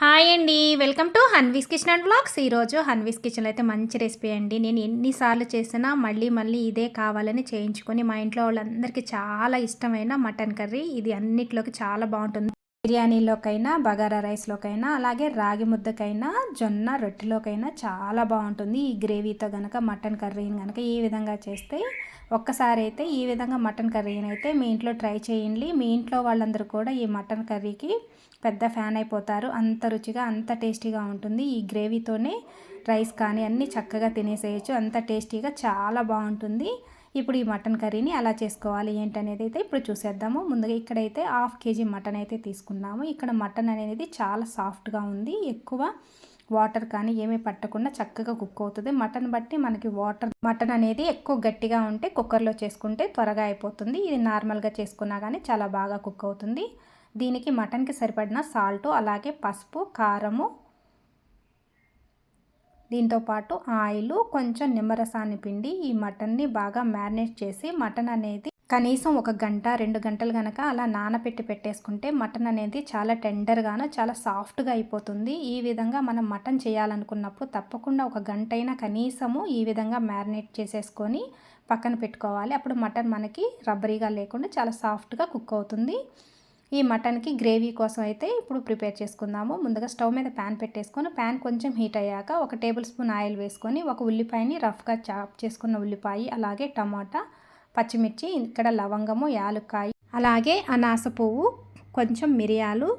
Hi అండి. Welcome to Hanvi's kitchen and blogs. ఈరోజు హన్వీస్ కిచెన్లో అయితే మంచి రెసిపీ అండి. నేను ఎన్నిసార్లు చేసినా మళ్ళీ మళ్ళీ ఇదే కావాలని చేయించుకొని మా ఇంట్లో వాళ్ళందరికీ చాలా ఇష్టమైన మటన్ కర్రీ. ఇది అన్నిట్లోకి చాలా బాగుంటుంది. బిర్యానీలోకైనా బగారా రైస్లోకైనా అలాగే రాగి ముద్దకైనా జొన్న రొట్టెలోకైనా చాలా బాగుంటుంది. ఈ గ్రేవీతో కనుక మటన్ కర్రీని కనుక ఈ విధంగా చేస్తే ఒక్కసారి అయితే ఈ విధంగా మటన్ కర్రీని అయితే మీ ఇంట్లో ట్రై చేయండి. మీ ఇంట్లో వాళ్ళందరూ కూడా ఈ మటన్ కర్రీకి పెద్ద ఫ్యాన్ అయిపోతారు. అంత రుచిగా అంత టేస్టీగా ఉంటుంది. ఈ గ్రేవీతోనే రైస్ కానీ అన్నీ చక్కగా తినేసేయచ్చు. అంత టేస్టీగా చాలా బాగుంటుంది. ఇప్పుడు ఈ మటన్ కర్రీని ఎలా చేసుకోవాలి ఏంటనేది అయితే ఇప్పుడు చూసేద్దాము. ముందుగా ఇక్కడైతే హాఫ్ కేజీ మటన్ అయితే తీసుకున్నాము. ఇక్కడ మటన్ అనేది చాలా సాఫ్ట్గా ఉంది. ఎక్కువ వాటర్ కానీ ఏమీ పట్టకుండా చక్కగా కుక్ అవుతుంది. మటన్ బట్టి మనకి వాటర్ మటన్ అనేది ఎక్కువ గట్టిగా ఉంటే కుక్కర్లో చేసుకుంటే త్వరగా అయిపోతుంది. ఇది నార్మల్గా చేసుకున్నా కానీ చాలా బాగా కుక్ అవుతుంది. దీనికి మటన్కి సరిపడిన సాల్ట్ అలాగే పసుపు కారము దీంతోపాటు ఆయిల్ కొంచెం నిమ్మరసాన్ని పిండి ఈ మటన్ని బాగా మ్యారినేట్ చేసి మటన్ అనేది కనీసం ఒక గంట రెండు గంటలు కనుక అలా నానబెట్టి పెట్టేసుకుంటే మటన్ అనేది చాలా టెండర్గాను చాలా సాఫ్ట్గా అయిపోతుంది. ఈ విధంగా మనం మటన్ చేయాలనుకున్నప్పుడు తప్పకుండా ఒక గంట అయినా కనీసము ఈ విధంగా మ్యారినేట్ చేసేసుకొని పక్కన పెట్టుకోవాలి. అప్పుడు మటన్ మనకి రబ్బరీగా లేకుండా చాలా సాఫ్ట్గా కుక్ అవుతుంది. ఈ మటన్కి గ్రేవీ కోసం అయితే ఇప్పుడు ప్రిపేర్ చేసుకుందాము. ముందుగా స్టవ్ మీద ప్యాన్ పెట్టేసుకొని ప్యాన్ కొంచెం హీట్ అయ్యాక ఒక టేబుల్ స్పూన్ ఆయిల్ వేసుకొని ఒక ఉల్లిపాయని రఫ్గా చాప్ చేసుకున్న ఉల్లిపాయ అలాగే టమాటా పచ్చిమిర్చి ఇక్కడ లవంగము యాలుక్కాయ అలాగే అనాస పువ్వు కొంచెం మిరియాలు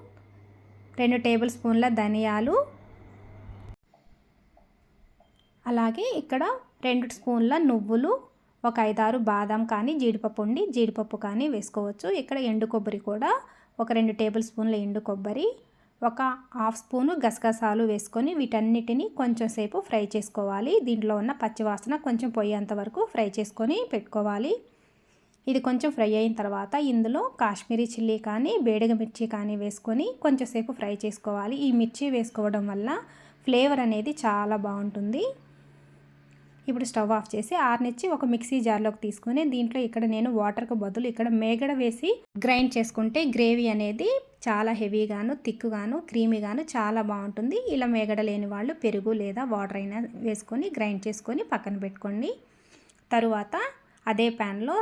రెండు టేబుల్ స్పూన్ల ధనియాలు అలాగే ఇక్కడ రెండు స్పూన్ల నువ్వులు ఒక ఐదారు బాదం కానీ జీడిపప్పు ఉండి జీడిపప్పు కానీ వేసుకోవచ్చు. ఇక్కడ ఎండు కొబ్బరి కూడా ఒక రెండు టేబుల్ స్పూన్ల ఎండు కొబ్బరి ఒక హాఫ్ స్పూను గసగసాలు వేసుకొని వీటన్నిటిని కొంచెం సేపు ఫ్రై చేసుకోవాలి. దీంట్లో ఉన్న పచ్చివాసన కొంచెం పోయేంత వరకు ఫ్రై చేసుకొని పెట్టుకోవాలి. ఇది కొంచెం ఫ్రై అయిన తర్వాత ఇందులో కాశ్మీరీ చిల్లీ కానీ బేడగ మిర్చి కానీ వేసుకొని కొంచెంసేపు ఫ్రై చేసుకోవాలి. ఈ మిర్చి వేసుకోవడం వల్ల ఫ్లేవర్ అనేది చాలా బాగుంటుంది. ఇప్పుడు స్టవ్ ఆఫ్ చేసి ఆర్నిచ్చి ఒక మిక్సీ జార్లోకి తీసుకొని దీంట్లో ఇక్కడ నేను వాటర్కు బదులు ఇక్కడ మేగడ వేసి గ్రైండ్ చేసుకుంటే గ్రేవీ అనేది చాలా హెవీగాను థిక్గాను క్రీమీగాను చాలా బాగుంటుంది. ఇలా మేగడ లేని వాళ్ళు పెరుగు లేదా వాటర్ అయినా వేసుకొని గ్రైండ్ చేసుకొని పక్కన పెట్టుకోండి. తరువాత అదే ప్యాన్లో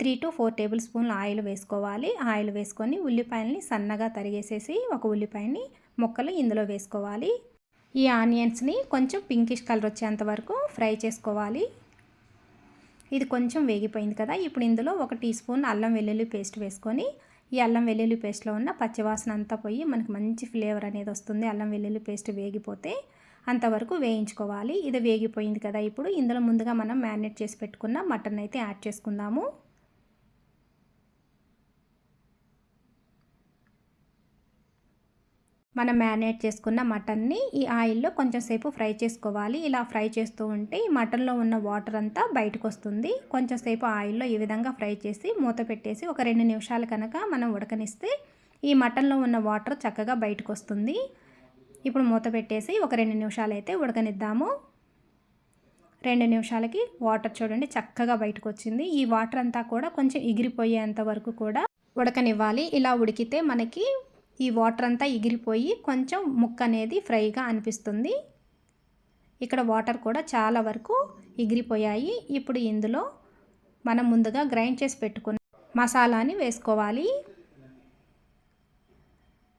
త్రీ టు ఫోర్ టేబుల్ స్పూన్ల ఆయిల్ వేసుకోవాలి. ఆయిల్ వేసుకొని ఉల్లిపాయలని సన్నగా తరిగేసేసి ఒక ఉల్లిపాయని ముక్కలు ఇందులో వేసుకోవాలి. ఈ ఆనియన్స్ని కొంచెం పింకిష్ కలర్ వచ్చేంత వరకు ఫ్రై చేసుకోవాలి. ఇది కొంచెం వేగిపోయింది కదా. ఇప్పుడు ఇందులో ఒక టీ స్పూన్ అల్లం వెల్లుల్లి పేస్ట్ వేసుకొని ఈ అల్లం వెల్లుల్లి పేస్ట్లో ఉన్న పచ్చివాసన అంతా పోయి మనకు మంచి ఫ్లేవర్ అనేది వస్తుంది. అల్లం వెల్లుల్లి పేస్ట్ వేగిపోతే అంతవరకు వేయించుకోవాలి. ఇది వేగిపోయింది కదా. ఇప్పుడు ఇందులో ముందుగా మనం మ్యారినేట్ చేసి పెట్టుకున్న మటన్ అయితే యాడ్ చేసుకుందాము. మనం మ్యారినేట్ చేసుకున్న మటన్ని ఈ ఆయిల్లో కొంచెం సేపు ఫ్రై చేసుకోవాలి. ఇలా ఫ్రై చేస్తూ ఉంటే ఈ మటన్లో ఉన్న వాటర్ అంతా బయటకు వస్తుంది కొంచెం సేపు ఆయిల్లో ఈ విధంగా ఫ్రై చేసి మూత పెట్టేసి ఒక రెండు నిమిషాలు కనుక మనం ఉడకనిస్తే ఈ మటన్లో ఉన్న వాటర్ చక్కగా బయటకు వస్తుంది ఇప్పుడు మూత పెట్టేసి ఒక రెండు నిమిషాలు అయితే ఉడకనిద్దాము. రెండు నిమిషాలకి వాటర్ చూడండి చక్కగా బయటకు వచ్చింది ఈ వాటర్ అంతా కూడా కొంచెం ఎగిరిపోయేంత వరకు కూడా ఉడకనివ్వాలి. ఇలా ఉడికితే మనకి ఈ వాటర్ అంతా ఎగిరిపోయి కొంచెం ముక్క అనేది ఫ్రైగా అనిపిస్తుంది. ఇక్కడ వాటర్ కూడా చాలా వరకు ఎగిరిపోయాయి. ఇప్పుడు ఇందులో మనం ముందుగా గ్రైండ్ చేసి పెట్టుకున్న మసాలాని వేసుకోవాలి.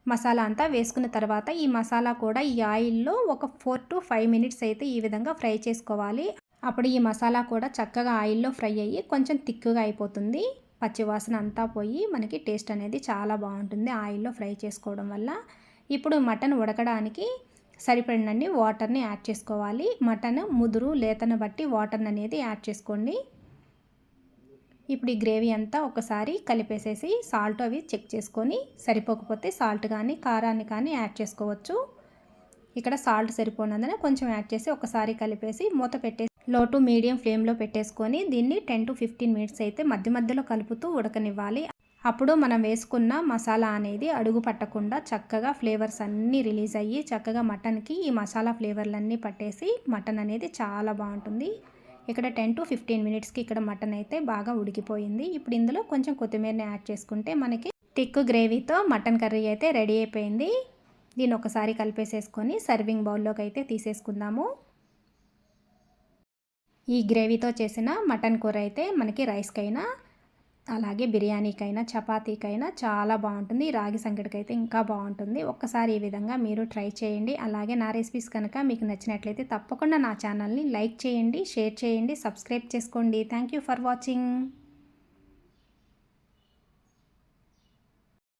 మసాలా అంతా వేసుకున్న తర్వాత ఈ మసాలా కూడా ఈ ఆయిల్లో ఒక ఫోర్ టు ఫైవ్ మినిట్స్ అయితే ఈ విధంగా ఫ్రై చేసుకోవాలి. అప్పుడు ఈ మసాలా కూడా చక్కగా ఆయిల్లో ఫ్రై అయ్యి కొంచెం తిక్కుగా అయిపోతుంది. పచ్చివాసన అంతా పోయి మనకి టేస్ట్ అనేది చాలా బాగుంటుంది ఆయిల్లో ఫ్రై చేసుకోవడం వల్ల. ఇప్పుడు మటన్ ఉడకడానికి సరిపడినన్ని వాటర్ని యాడ్ చేసుకోవాలి. మటన్ ముదురు లేతను బట్టి వాటర్ అనేది యాడ్ చేసుకోండి. ఇప్పుడు ఈ గ్రేవీ అంతా ఒకసారి కలిపేసేసి సాల్ట్ అవి చెక్ చేసుకొని సరిపోకపోతే సాల్ట్ కానీ కారాన్ని కానీ యాడ్ చేసుకోవచ్చు. ఇక్కడ సాల్ట్ సరిపోనందున కొంచెం యాడ్ చేసి ఒకసారి కలిపేసి మూత పెట్టేసి లో టు మీడియం ఫ్లేమ్లో పెట్టేసుకొని దీన్ని టెన్ టు ఫిఫ్టీన్ మినిట్స్ అయితే మధ్య మధ్యలో కలుపుతూ ఉడకనివ్వాలి. అప్పుడు మనం వేసుకున్న మసాలా అనేది అడుగు పట్టకుండా చక్కగా ఫ్లేవర్స్ అన్నీ రిలీజ్ అయ్యి చక్కగా మటన్కి ఈ మసాలా ఫ్లేవర్లన్నీ పట్టేసి మటన్ అనేది చాలా బాగుంటుంది. ఇక్కడ టెన్ టు ఫిఫ్టీన్ మినిట్స్కి ఇక్కడ మటన్ అయితే బాగా ఉడికిపోయింది. ఇప్పుడు ఇందులో కొంచెం కొత్తిమీరని యాడ్ చేసుకుంటే మనకి టిక్ గ్రేవీతో మటన్ కర్రీ అయితే రెడీ అయిపోయింది. దీన్ని ఒకసారి కలిపేసేసుకొని సర్వింగ్ బౌల్లోకి అయితే తీసేసుకుందాము. ఈ గ్రేవీతో చేసిన మటన్ కూర అయితే మనకి రైస్కైనా అలాగే బిర్యానీకైనా చపాతీకైనా చాలా బాగుంటుంది. రాగి సంగటికైతే ఇంకా బాగుంటుంది. ఒక్కసారి ఈ విధంగా మీరు ట్రై చేయండి. అలాగే నా రెసిపీస్ కనుక మీకు నచ్చినట్లయితే తప్పకుండా నా ఛానల్ని లైక్ చేయండి షేర్ చేయండి సబ్స్క్రైబ్ చేసుకోండి. Thank you for watching.